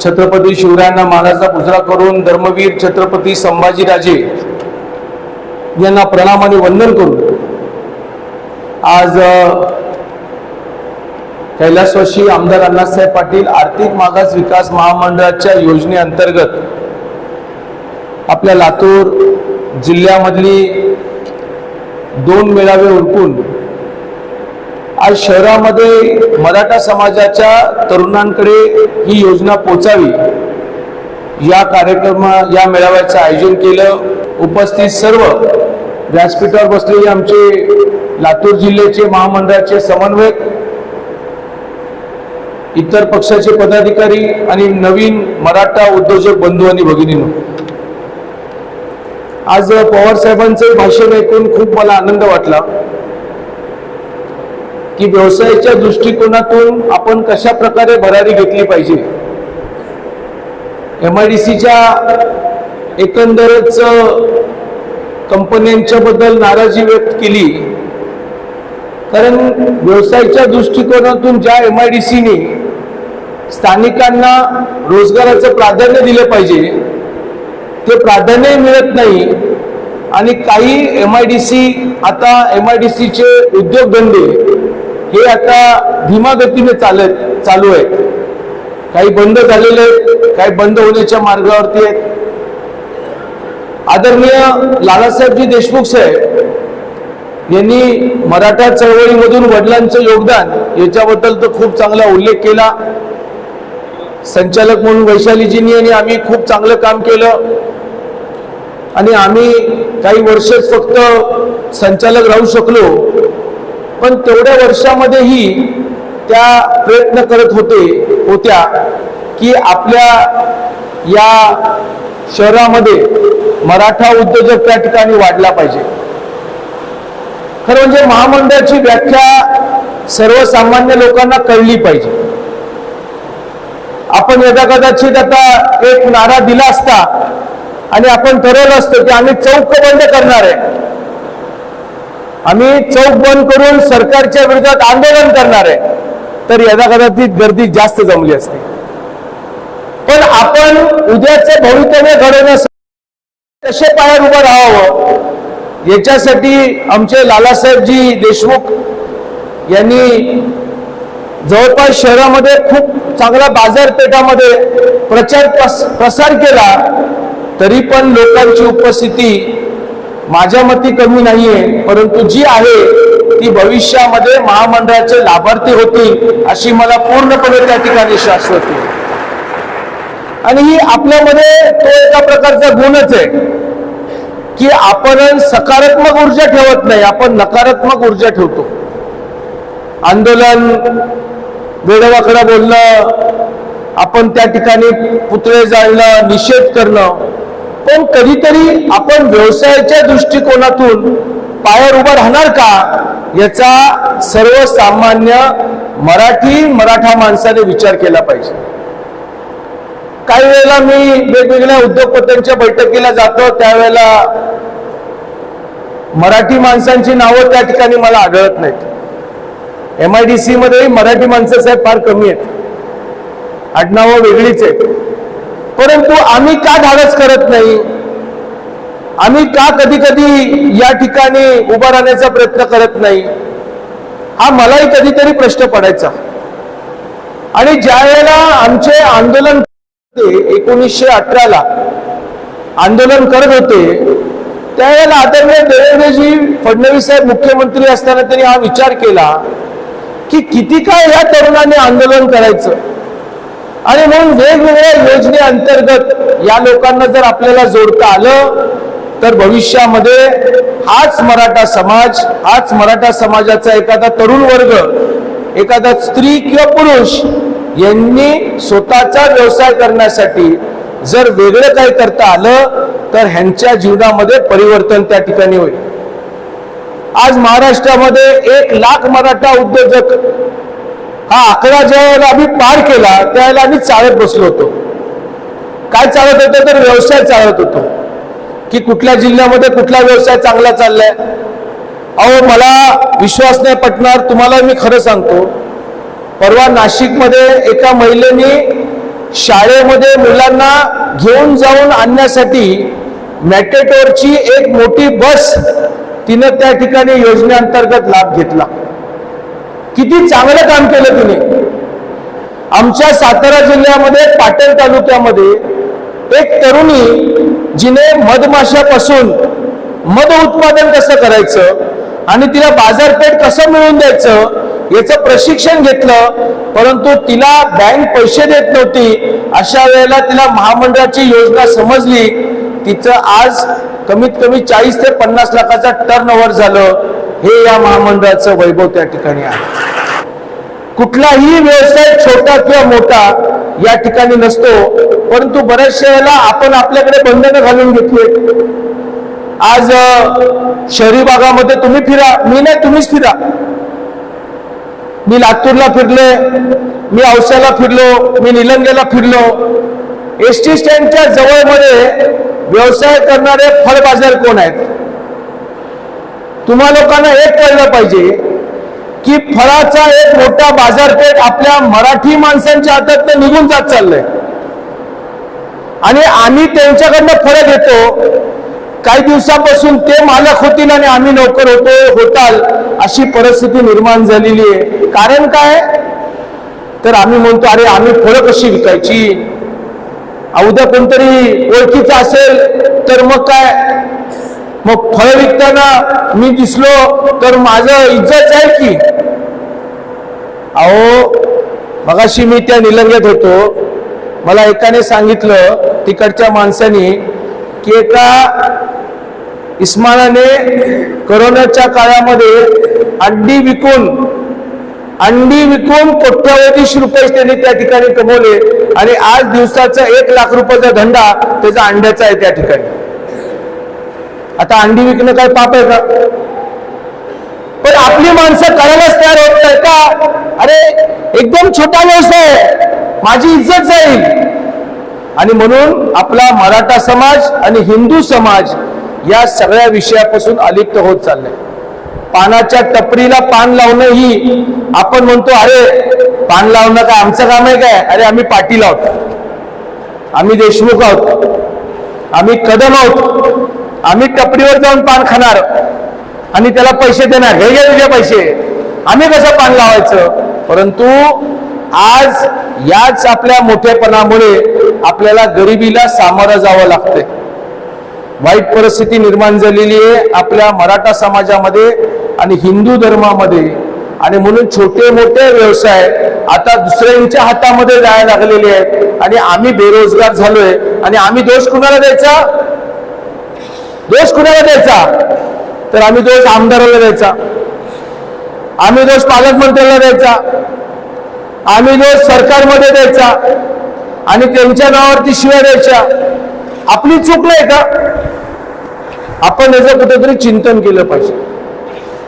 छत्रपती शिवरायांना मानाचा पुजरा करून धर्मवीर छत्रपती संभाजीराजे यांना प्रणाम आणि वंदन करून आज कैलासवाशी आमदार अण्णासाहेब पाटील आर्थिक मागास विकास महामंडळाच्या योजनेअंतर्गत आपल्या लातूर जिल्ह्यामधली दोन मेळावे उरकून आज शहरामध्ये मराठा समाजाच्या तरुणांकडे ही योजना पोचावी या कार्यक्रमा या मेळाव्याचं आयोजन केलं. उपस्थित सर्व व्यासपीठावर बसलेले आमचे लातूर जिल्ह्याचे महामंडळाचे समन्वयक इतर पक्षाचे पदाधिकारी आणि नवीन मराठा उद्योजक बंधू आणि भगिनीनो. आज पवार साहेबांचे भाषण ऐकून खूप मला आनंद वाटला. की व्यवसायाच्या दृष्टिकोनातून आपण कशा प्रकारे भरारी घेतली पाहिजे? एम आय डी सीच्या एकंदरच कंपन्यांच्या बद्दल नाराजी व्यक्त केली. कारण व्यवसायाच्या दृष्टिकोनातून ज्या एम आय डी सीने स्थानिकांना रोजगाराचं प्राधान्य दिलं पाहिजे ते प्राधान्य मिळत नाही. आणि काही एम आय डी सी आता एम आय डी सीचे उद्योगधंदे हे आता धीमा गतीने चालत चालू आहेत काही बंद झालेले आहेत काही बंद होण्याच्या मार्गावरती आहेत. आदरणीय लालासाहेबजी देशमुख साहेब यांनी मराठा चळवळीमधून वडिलांचं योगदान याच्याबद्दल तर खूप चांगला उल्लेख केला. संचालक म्हणून वैशालीजींनी आणि आम्ही खूप चांगलं काम केलं. आणि आम्ही काही वर्षच फक्त संचालक राहू शकलो पण तेवढ्या वर्षामध्येही त्या प्रयत्न करत होते होत्या की आपल्या या शहरामध्ये मराठा उद्योजक त्या ठिकाणी वाढला पाहिजे. खरं म्हणजे महामंडळाची व्याख्या सर्वसामान्य लोकांना कळली पाहिजे. आपण यदा कदाचित आता एक नारा दिला असता आणि आपण ठरवलं असतं की आम्ही चौक बंद करणार आहे. आम्ही चौक बंद करून सरकारच्या विरोधात आंदोलन करणार आहे. तर यदा कदाचित गर्दी जास्त जमली असते. पण आपण उद्याचं भवितव्य घडवण्यासाठी कसे पायावर उभं राहावं याच्यासाठी आमचे लालासाहेबजी देशमुख यांनी जवळपास शहरामध्ये खूप चांगला बाजारपेठामध्ये प्रचार प्रस- प्रसार केला तरी पण लोकांची उपस्थिती माझ्या मती कमी नाहीये परंतु जी आहे ती भविष्यामध्ये महामंडळाचे लाभार्थी होतील अशी मला पूर्णपणे त्या ठिकाणी शाश्वती आणि ही आपल्यामध्ये तो एका प्रकारचा गुणच आहे की आपण सकारात्मक ऊर्जा ठेवत नाही आपण नकारात्मक ऊर्जा ठेवतो. आंदोलन वेडवाकडं बोलणं आपण त्या ठिकाणी पुतळे जाळणं निषेध करणं पण कधीतरी आपण व्यवसायाच्या दृष्टिकोनातून पायावर उभं राहणार का याचा सर्वसामान्य मराठी मराठा माणसाने विचार केला पाहिजे. काही वेळेला मी वेगवेगळ्या उद्योगपत्यांच्या बैठकीला जातो त्यावेळेला मराठी माणसांची नावं त्या ठिकाणी मला आढळत नाहीत. एम आय डी सी मध्ये मराठी माणसं साहेब फार कमी आहेत. आडनावं वेगळीच आहेत. परंतु आम्ही का धाडस करत नाही? आम्ही का कधी कधी या ठिकाणी उभा राहण्याचा प्रयत्न करत नाही? हा मलाही कधीतरी प्रश्न पडायचा. आणि ज्या वेळेला आमचे आंदोलन एकोणीसशे अठराला आंदोलन करत होते त्यावेळेला आदरणीय देवेंद्रजी फडणवीस साहेब मुख्यमंत्री असताना त्यांनी हा विचार केला की किती काय या तरुणांनी आंदोलन करायचं? आणि म्हणून वेगवेगळ्या योजनेअंतर्गत या लोकांना जर आपल्याला जोडता आलं तर भविष्यामध्ये हाच मराठा समाज हाच मराठा समाजाचा एखादा तरुण वर्ग एखादा स्त्री किंवा पुरुष यांनी स्वतःचा व्यवसाय करण्यासाठी जर वेगळं काही करता आलं तर ह्यांच्या जीवनामध्ये परिवर्तन त्या ठिकाणी होईल. आज महाराष्ट्रामध्ये एक लाख मराठा उद्योजक हा आकडा ज्या वेळेला आम्ही पार केला त्यावेळेला आम्ही चालत बसलो होतो. काय चालत होतं तर व्यवसाय चालत होतो. की कुठल्या जिल्ह्यामध्ये कुठला व्यवसाय चांगला चाललाय? अहो मला विश्वास नाही पटणार तुम्हाला मी खरं सांगतो. परवा नाशिकमध्ये एका महिलेने शाळेमध्ये मुलांना घेऊन जाऊन आणण्यासाठी मॅटेटोरची एक मोठी बस तिनं त्या ठिकाणी योजनेअंतर्गत लाभ घेतला. किती चांगलं काम केलं तिने. आमच्या सातारा जिल्ह्यामध्ये पाटण तालुक्यामध्ये एक तरुणी जिने मधमाशापासून मध उत्पादन कसं करायचं आणि तिला बाजारपेठ कसं मिळवून द्यायचं याचं प्रशिक्षण घेतलं परंतु तिला बँक पैसे देत नव्हती. अशा वेळेला तिला महामंडळाची योजना समजली. तिचं आज कमीत कमी चाळीस ते पन्नास लाखाचा टर्न ओव्हर झालं. हे या महामंडळाचं वैभव त्या ठिकाणी आहे. कुठलाही व्यवसाय छोटा किंवा मोठा या ठिकाणी नसतो परंतु बऱ्याचशा वेळेला आपण आपल्याकडे बंधनं घालून घेतले. आज शहरी भागामध्ये तुम्ही फिरा मी नाही तुम्हीच फिरा. मी लातूरला फिरले मी औसाला फिरलो मी निलंगेला फिरलो. एस टी स्टँडच्या जवळमध्ये व्यवसाय करणारे फळ बाजार कोण आहेत? तुम्हा लोकांना एक कळलं पाहिजे की फळाचा एक मोठा बाजारपेठ आपल्या मराठी माणसांच्या हातात निघून जात चाललंय. आणि आम्ही त्यांच्याकडनं फळं घेतो. काही दिवसापासून ते मालक होतील आणि आम्ही नोकर होतो होताल अशी परिस्थिती निर्माण झालेली आहे. कारण काय? तर आम्ही म्हणतो अरे आम्ही फळं कशी विकायची? उद्या कोणतरी ओळखीचं असेल तर मग काय? मग फळ विकताना मी दिसलो तर माझं इज्जत आहे की? अहो मगाशी मी त्या निलंग्यात होतो. मला एकाने सांगितलं तिकडच्या माणसाने की एका इस्मानाने करोनाच्या काळामध्ये अंडी विकून अंडी विकून कोट्यावधीश रुपये त्यांनी त्या ठिकाणी कमवले आणि आज दिवसाचा एक लाख रुपयाचा धंदा त्याचा अंड्याचा आहे त्या ठिकाणी. आता अंडी विकणं काय पाप आहे का? पण आपली माणसं करायलाच तयार होत नाही का? अरे एकदम छोटा व्यवसाय आहे. माझी इज्जत जाईल. आणि म्हणून आपला मराठा समाज आणि हिंदू समाज या सगळ्या विषयापासून अलिप्त होत चाललाय. पानाच्या टपरीला पान लावणं ही आपण म्हणतो अरे पान लावणं काय आमचं काम आहे काय? अरे आम्ही पाटील आहोत. आम्ही देशमुख आहोत. आम्ही कदम आहोत. आम्ही टपरीवर जाऊन पान खाणार आणि त्याला पैसे देणार. हे घे तुझे पैसे. आम्ही कसं पान लावायचं? परंतु आज याच आपल्या मोठेपणामुळे आपल्याला गरिबीला सामोरं जावं लागतंय. वाईट परिस्थिती निर्माण झालेली आहे आपल्या मराठा समाजामध्ये आणि हिंदू धर्मामध्ये. आणि म्हणून छोटे मोठे व्यवसाय आता दुसऱ्यांच्या हातामध्ये जायला लागलेले आहेत. आणि आम्ही बेरोजगार झालोय आणि आम्ही दोष कुणाला द्यायचा? दोष कुणाला द्यायचा? तर आम्ही दोष आमदाराला द्यायचा. आम्ही दोष पालकमंत्र्याला द्यायचा. आम्ही दोष सरकारमध्ये द्यायचा. आणि त्यांच्या नावावरती शिव्या द्यायच्या. आपली चूक नाही का? आपण याचं कुठेतरी चिंतन केलं पाहिजे.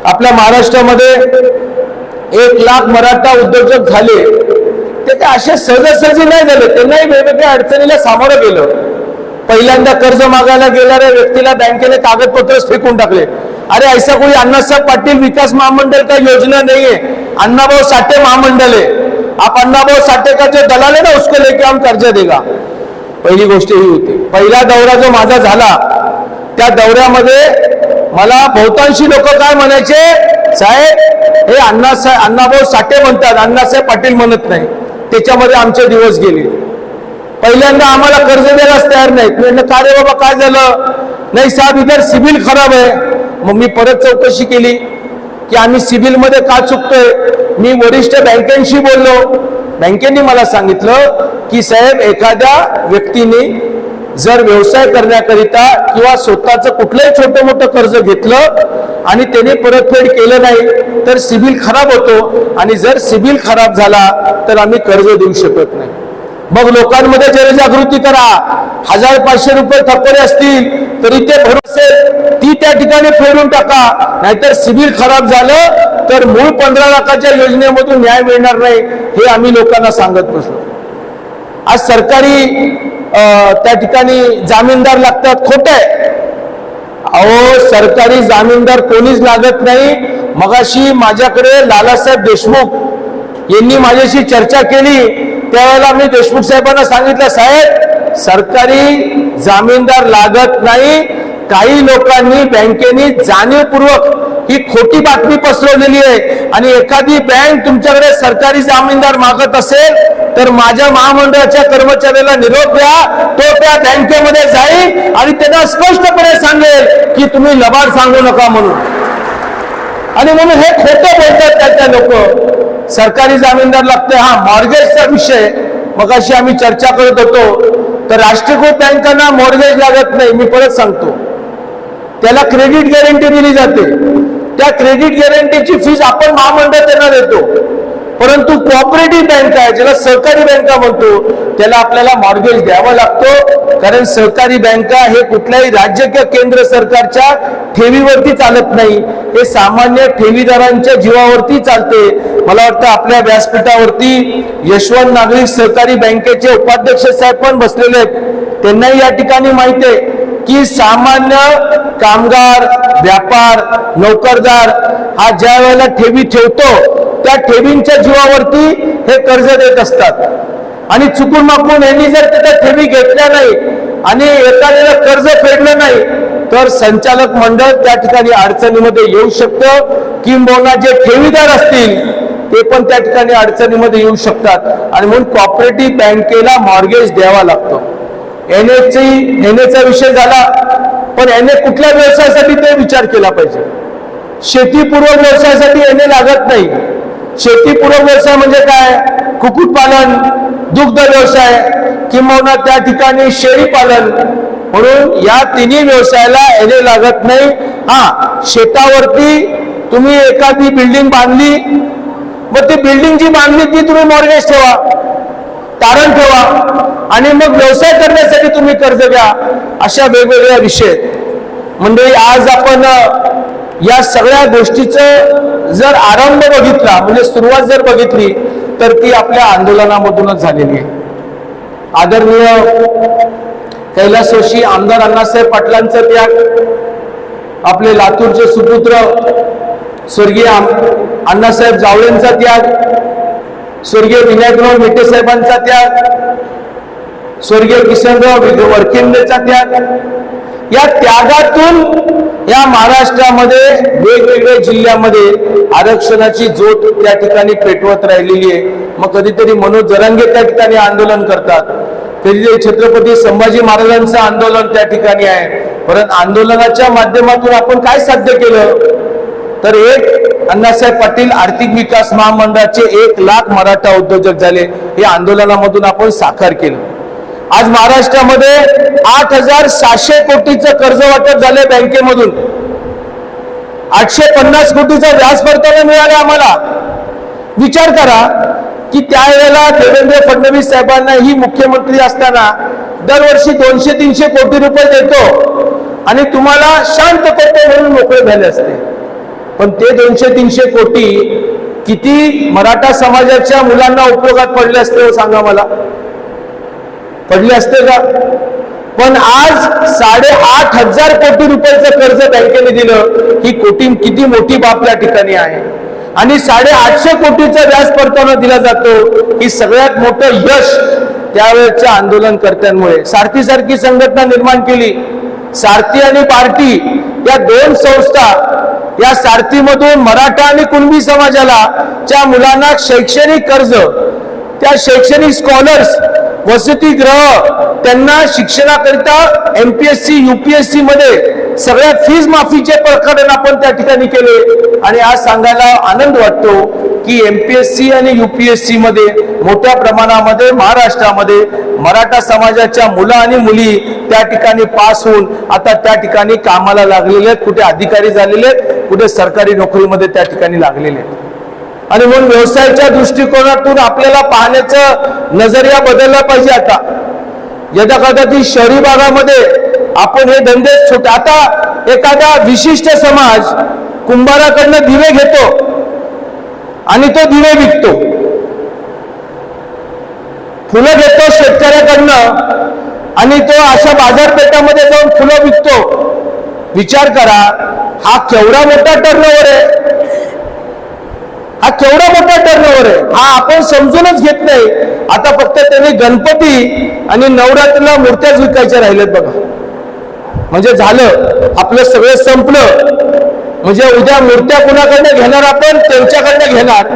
आपल्या महाराष्ट्रामध्ये एक लाख मराठा उद्योजक झाले. ते काय असे सहजासहजी नाही झाले? त्यांनाही वेगवेगळ्या अडचणीला सामोरं गेलं. पहिल्यांदा कर्ज मागायला गेणाऱ्या व्यक्तीला बँकेने कागदपत्रच फेकून टाकले. अरे ऐसा कोई अण्णासाहेब पाटील विकास महामंडळ का योजना नहीं है अन्नाभाऊ साठे महामंडल है आप अन्नाभाऊ साठे का जो दलाल है ना उसको लेके हम कर्ज देगा. पहिली गोष्ट ही होती. पहिला दौरा जो माझा झाला त्या दौऱ्यामध्ये मला बहुतांशी लोक काय म्हणायचे? साहेब हे अण्णासाहेब अण्णाभाऊ साठे म्हणतात अण्णासाहेब पाटील म्हणत नाही. त्याच्यामध्ये आमचे दिवस गेले. पहिल्यांदा आम्हाला कर्ज द्यायलाच तयार नाहीत. म्हटलं का रे बाबा काय झालं? नाही साहेब इतर सिबिल खराब आहे. मग मी परत चौकशी केली की आम्ही सिबिलमध्ये का चुकतोय? मी वरिष्ठ बँकेशी बोललो. बँकेने मला सांगितलं की साहेब एखाद्या व्यक्तीने जर व्यवसाय करण्याकरिता किंवा स्वतःचं कुठलंही छोटं मोठं कर्ज घेतलं आणि त्याने परतफेड केलं नाही तर सिबिल खराब होतो आणि जर सिबिल खराब झाला तर आम्ही कर्ज देऊ शकत नाही. मग लोकांमध्ये जनजागृती करा हजार पाचशे रुपये थकवले असतील तरी ते भरोसे ती त्या ठिकाणी फेडून टाका. नाहीतर सिबिल खराब झालं तर मूळ पंधरा लाखाच्या योजनेमधून न्याय मिळणार नाही हे आम्ही लोकांना सांगत बसलो. आज सरकारी त्या ठिकाणी जामीनदार लागतात खोट आहे. अहो सरकारी जामीनदार कोणीच लागत नाही. मगाशी माझ्याकडे लालासाहेब देशमुख यांनी माझ्याशी चर्चा केली. त्यावेळेला मी देशमुख साहेबांना सांगितलं साहेब सरकारी जामीनदार लागत नाही. काही लोकांनी बँकेनी जाणीवपूर्वक ही खोटी बातमी पसरवलेली आहे आणि एखादी बँक तुमच्याकडे सरकारी जामीनदार मागत असेल तर माझ्या महामंडळाच्या कर्मचाऱ्याला निरोप द्या. तो त्या बँकेमध्ये जाईल आणि त्यांना स्पष्टपणे सांगेल की तुम्ही लबाड सांगू नका म्हणून. आणि म्हणून हे खोटं बोलतात त्याच्या लोक. सरकारी जामीनदार लागते हा मॉर्गेजचा विषय. मग अशी आम्ही चर्चा करत होतो. तर राष्ट्रीयकृत बँकांना मॉर्गेज लागत नाही. मी परत सांगतो. त्याला क्रेडिट गॅरंटी दिली जाते. त्या क्रेडिट गॅरंटीची फीज आपण महामंडळ त्यांना देतो. परंतु कॉपरेटिव्ह बँक आहे ज्याला सहकारी बँका म्हणतो त्याला आपल्याला मॉर्गेज द्यावा लागतो. कारण सहकारी बँका हे कुठल्याही राज्य किंवा केंद्र सरकारच्या ठेवीवरती चालत नाही. हे सामान्य ठेवीदारांच्या जीवावरती चालते. मला वाटतं आपल्या व्यासपीठावरती यशवंत नागरिक सहकारी बँकेचे उपाध्यक्ष साहेब पण बसलेले आहेत. त्यांनाही या ठिकाणी माहिती आहे की सामान्य कामगार व्यापार नोकरदार हा ज्या वेळेला ठेवी ठेवतो त्या ठेवींच्या जीवावरती हे कर्ज देत असतात. आणि चुकून माकून यांनी जर तिथे ठेवी घेतल्या नाही आणि एखाद्याला कर्ज फेडलं नाही तर संचालक मंडळ त्या ठिकाणी अडचणीमध्ये येऊ शकतं. किंबहुना जे ठेवीदार असतील ते पण त्या ठिकाणी अडचणीमध्ये येऊ शकतात. आणि म्हणून कॉपरेटिव्ह बँकेला मॉर्गेज द्यावा लागतो. एनएची एनएचा विषय झाला पण एनए कुठल्या व्यवसायासाठी ते विचार केला पाहिजे? शेतीपूर्वक व्यवसायासाठी एनए लागत नाही. शेतीपूरक व्यवसाय म्हणजे काय? कुक्कुटपालन दुग्ध व्यवसाय किंवा त्या ठिकाणी शेळी पालन. म्हणून या तिन्ही व्यवसायाला एनए लागत नाही. हा शेतावरती तुम्ही एखादी बिल्डिंग बांधली मग ती बिल्डिंग जी बांधली ती तुम्ही मॉर्गेज ठेवा तारण ठेवा आणि मग व्यवसाय करण्यासाठी तुम्ही कर्ज घ्या. अशा वेगवेगळ्या विषय म्हणजे आज आपण या सगळ्या गोष्टीचं जर आरंभ बघितला म्हणजे सुरुवात जर बघितली तर ती आपल्या आंदोलनामधूनच झालेली आहे. आदरणीय कैलासवासी आमदार अण्णासाहेब पाटलांचा त्याग आपले लातूरचे सुपुत्र स्वर्गीय आम- अण्णासाहेब जावळेंचा त्याग स्वर्गीय विनायकराव मेटे साहेबांचा त्याग स्वर्गीय किशनराव विग- त्याग या त्यागातून या महाराष्ट्रामध्ये वेगवेगळ्या जिल्ह्यामध्ये आरक्षणाची जोत त्या ठिकाणी पेटवत राहिलेली आहे. मग कधीतरी मनोज जरांगे त्या ठिकाणी आंदोलन करतात. कधीतरी छत्रपती संभाजी महाराजांचं आंदोलन त्या ठिकाणी आहे. परंतु आंदोलनाच्या माध्यमातून आपण काय साध्य केलं? तर एक अण्णासाहेब पाटील आर्थिक विकास महामंडळाचे एक लाख मराठा उद्योजक झाले. हे आंदोलनामधून आपण साकार केलं. आज महाराष्ट्रामध्ये आठ हजार सहाशे कोटीचं कर्ज वाटप झालंय बँकेमधून. आठशे पन्नास कोटीचा व्याज परतावा मिळाला आम्हाला. विचार करा की त्यावेळेला देवेंद्र फडणवीस साहेबांना ही मुख्यमंत्री असताना दरवर्षी दोनशे तीनशे कोटी रुपये देतो आणि तुम्हाला शांत करतो म्हणून मोकळे झाले असते. पण ते दोनशे तीनशे कोटी किती मराठा समाजाच्या मुलांना उपयोगात पडले असते हो सांगा मला. पडले असते का? पण आज साडेआठ हजार कोटी रुपयाचं कर्ज बँकेने दिलं. ही कोटी किती मोठी बाब या ठिकाणी आहे. आणि साडेआठशे कोटीचा व्याज परतावा दिला जातो. ही सगळ्यात मोठं यश त्यावेळेच्या आंदोलनकर्त्यांमुळे. सारथी सारखी संघटना निर्माण केली. सारथी आणि पार्टी या दोन संस्था या सारथीमधून मराठा आणि कुणबी समाजाला च्या मुलांना शैक्षणिक कर्ज त्या शैक्षणिक स्कॉलर्स वसतिगृह. त्यांना शिक्षणाकरिता एमपीएससी युपीएससी मध्ये सगळ्या फीज माफीचे प्रकरण आपण त्या ठिकाणी केले. आणि आज सांगायला आनंद वाटतो की एमपीएससी आणि युपीएससी मध्ये मोठ्या प्रमाणामध्ये महाराष्ट्रामध्ये मराठा समाजाच्या मुलं आणि मुली त्या ठिकाणी पास होऊन आता त्या ठिकाणी कामाला लागलेले आहेत कुठे अधिकारी झालेले आहेत कुठे सरकारी नोकरीमध्ये त्या ठिकाणी लागलेले आहेत. आणि म्हणून व्यवसायाच्या दृष्टिकोनातून आपल्याला पाहण्याचं नजरिया बदलला पाहिजे आता. यदा कदाचित शहरी भागामध्ये आपण हे धंदे छोटे आता एखादा विशिष्ट समाज कुंभाराकडनं दिवे घेतो आणि तो दिवे विकतो. फुलं घेतो शेतकऱ्याकडनं आणि तो अशा बाजारपेठामध्ये जाऊन फुलं विकतो. विचार करा हा केवढा मोठा टर्नओव्हर आहे. हा केवढा मोठा टर्नओव्हर आहे. हा आपण समजूनच घेत नाही. आता फक्त त्यांनी गणपती आणि नवरात्रीला मूर्त्याच विकायच्या राहिल्यात बघा. म्हणजे झालं आपलं सगळं संपलं. म्हणजे उद्या मूर्त्या कुणाकडनं घेणार आपण? त्यांच्याकडनं घेणार.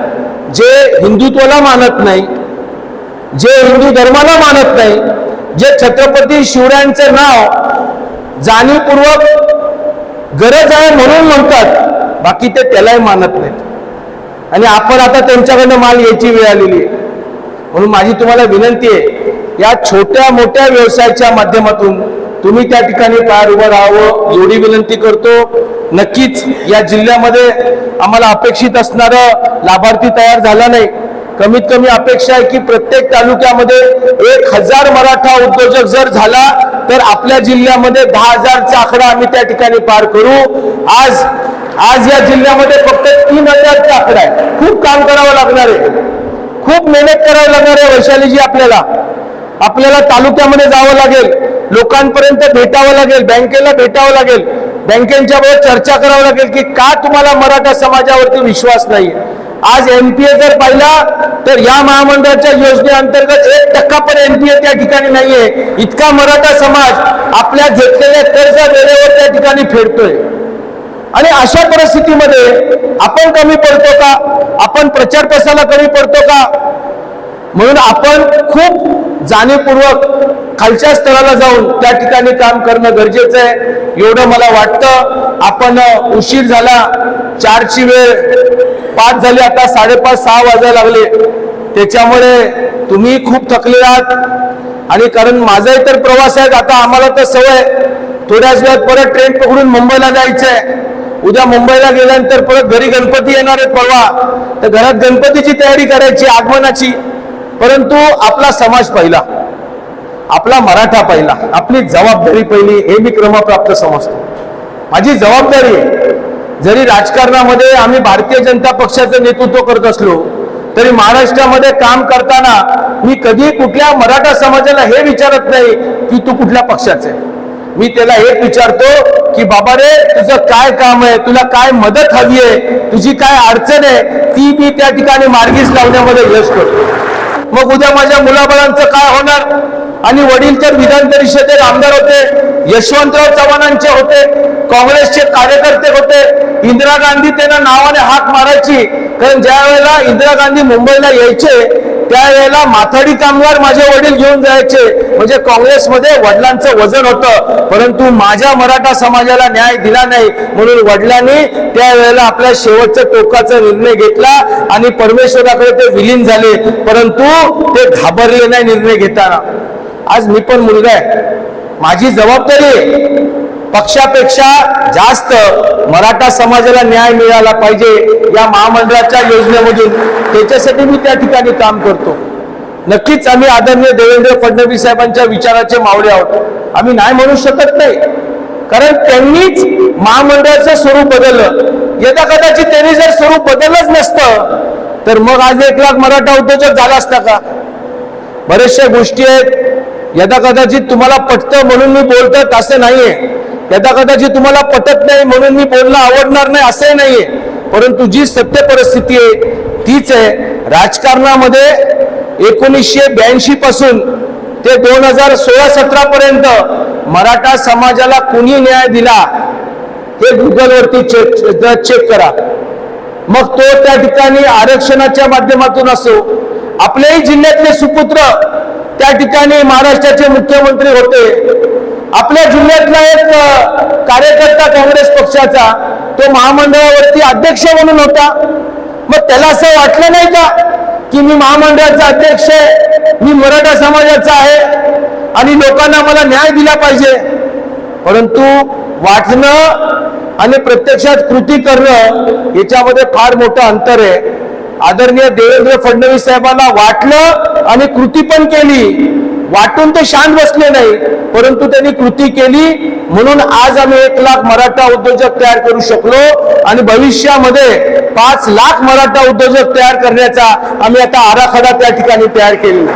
जे हिंदुत्वाला मानत नाही जे हिंदू धर्माला मानत नाही जे छत्रपती शिवरायांचं नाव जाणीवपूर्वक गरज आहे म्हणून म्हणतात बाकी ते त्यालाही मानत नाहीत. आणि आपण आता त्यांच्याकडनं माल यायची वेळ आलेली आहे. म्हणून माझी तुम्हाला विनंती आहे या छोट्या मोठ्या व्यवसायाच्या माध्यमातून तुम्ही त्या ठिकाणी पार उभं राहावं एवढी विनंती करतो. नक्कीच या जिल्ह्यामध्ये आम्हाला अपेक्षित असणारं लाभार्थी तयार झाला नाही. कमीत कमी अपेक्षा आहे की प्रत्येक तालुक्यामध्ये एक हजार मराठा उद्योजक जर झाला तर आपल्या जिल्ह्यामध्ये दहा हजारचा आकडा आम्ही त्या ठिकाणी पार करू. आज आज या जिल्ह्यामध्ये फक्त तीन हजारचा आकडा आहे खूप काम करावं लागणार आहे. खूप मेहनत करावी लागणार आहे वैशालीजी आपल्याला. आपल्याला तालुक्यामध्ये जावं लागेल. लोकांपर्यंत भेटावं लागेल. बँकेला भेटावं लागेल. बँकेच्या बरोबर चर्चा करावं लागेल की का तुम्हाला मराठा समाजावरती विश्वास नाही आज एनपीए जर पाहिला तर या महामंडळाच्या योजनेअंतर्गत एक टक्का पण एनपीए त्या ठिकाणी नाहीये. इतका मराठा समाज आपल्या घेतलेल्या कर्ज वेळेवर त्या ठिकाणी फेडतोय. आणि अशा परिस्थितीमध्ये आपण कमी पडतो का? आपण प्रचार प्रसाराला कमी पडतो का? म्हणून आपण खूप जाणीवपूर्वक खालच्या स्तराला जाऊन त्या ठिकाणी काम करणं गरजेचं आहे. एवढं मला वाटतं. आपण उशीर झाला. चारची वेळ पाच झाली. आता साडेपाच सहा वाजायला लागले. त्याच्यामुळे तुम्ही खूप थकले आहात. आणि कारण माझाही तर प्रवास आहे. आता आम्हाला तर सवय थोड्याच वेळात परत ट्रेन पकडून मुंबईला जायचं आहे उद्या मुंबईला गेल्यानंतर परत घरी गणपती येणार आहेत परवा. तर घरात गणपतीची तयारी करायची आगमनाची. परंतु आपला समाज पहिला. आपला मराठा पहिला. आपली जबाबदारी पहिली हे मी क्रमप्राप्त समजतो. माझी जबाबदारी आहे जरी राजकारणामध्ये आम्ही भारतीय जनता पक्षाचं नेतृत्व करत असलो तरी महाराष्ट्रामध्ये काम करताना मी कधी कुठल्या मराठा समाजाला हे विचारत नाही की तू कुठल्या पक्षाचा आहे. मी त्याला एक विचारतो की बाबा रे तुझं काय काम आहे? तुला काय मदत हवी आहे? तुझी काय अडचण आहे? ती मी त्या ठिकाणी मार्गीस लावण्यामध्ये यश करतो. मग उद्या माझ्या मुलाबाळांचं काय होणार? आणि वडील तर विधान परिषदेत आमदार होते यशवंतराव चव्हाणांचे होते काँग्रेसचे कार्यकर्ते होते इंदिरा गांधी त्यांना नावाने हाक मारायची. कारण ज्या वेळेला इंदिरा गांधी मुंबईला यायचे त्यावेळेला माथाडी कामगार माझे वडील घेऊन जायचे. म्हणजे काँग्रेसमध्ये वडिलांचं वजन होतं. परंतु माझ्या मराठा समाजाला न्याय दिला नाही. म्हणून वडिलांनी त्यावेळेला आपल्या शेवटचं टोकाचा निर्णय घेतला आणि परमेश्वराकडे ते विलीन झाले. परंतु ते घाबरले नाही निर्णय घेताना. आज मी पण मुलगा आहे. माझी जबाबदारी आहे. पक्षापेक्षा जास्त मराठा समाजाला न्याय मिळाला पाहिजे या महामंडळाच्या योजनेमधून. त्याच्यासाठी मी त्या ठिकाणी काम करतो. नक्कीच आम्ही आदरणीय देवेंद्र फडणवीस साहेबांच्या विचाराचे मावळे आहोत. आम्ही नाही म्हणू शकत नाही. कारण त्यांनीच महामंडळाचं स्वरूप बदललं. यदा कदाचित त्यांनी जर स्वरूप बदललंच नसतं तर मग आज एक लाख मराठा उद्योजक झाला असता का? बऱ्याचशा गोष्टी आहेत. यदा कदाचित तुम्हाला पटतं म्हणून मी बोलतो तसं नाहीये. यदा कदाचित तुम्हाला पटत नाही म्हणून मी बोलणं आवडणार नाही असंही नाहीये. परंतु जी सत्य परिस्थिती आहे तीच आहे. राजकारणामध्ये एकोणीसशे ब्याऐंशी पासून ते दोन हजार सोळा सतरा पर्यंत मराठा समाजाला कुणी न्याय दिला हे गुगलवरती चेक चेक करा. मग तो त्या ठिकाणी आरक्षणाच्या माध्यमातून असो आपल्याही जिल्ह्यातले सुपुत्र त्या ठिकाणी महाराष्ट्राचे मुख्यमंत्री होते. आपल्या जिल्ह्यातला एक कार्यकर्ता काँग्रेस पक्षाचा तो महामंडळावरती अध्यक्ष म्हणून होता. मग त्याला असं वाटलं नाही का की मी महामंडळाचा अध्यक्ष आहे मी मराठा समाजाचा आहे आणि लोकांना मला न्याय दिला पाहिजे. परंतु वाटणं आणि प्रत्यक्षात कृती करणं याच्यामध्ये फार मोठं अंतर आहे. आदरणीय देवेंद्र फडणवीस साहेबांना वाटलं आणि कृती पण केली. वाटून ते शांत बसले नाही. परंतु त्यांनी कृती केली. म्हणून आज आम्ही एक लाख मराठा उद्योजक तयार करू शकलो आणि भविष्यामध्ये पाच लाख मराठा उद्योजक तयार करण्याचा आम्ही आता आराखडा त्या ठिकाणी तयार केली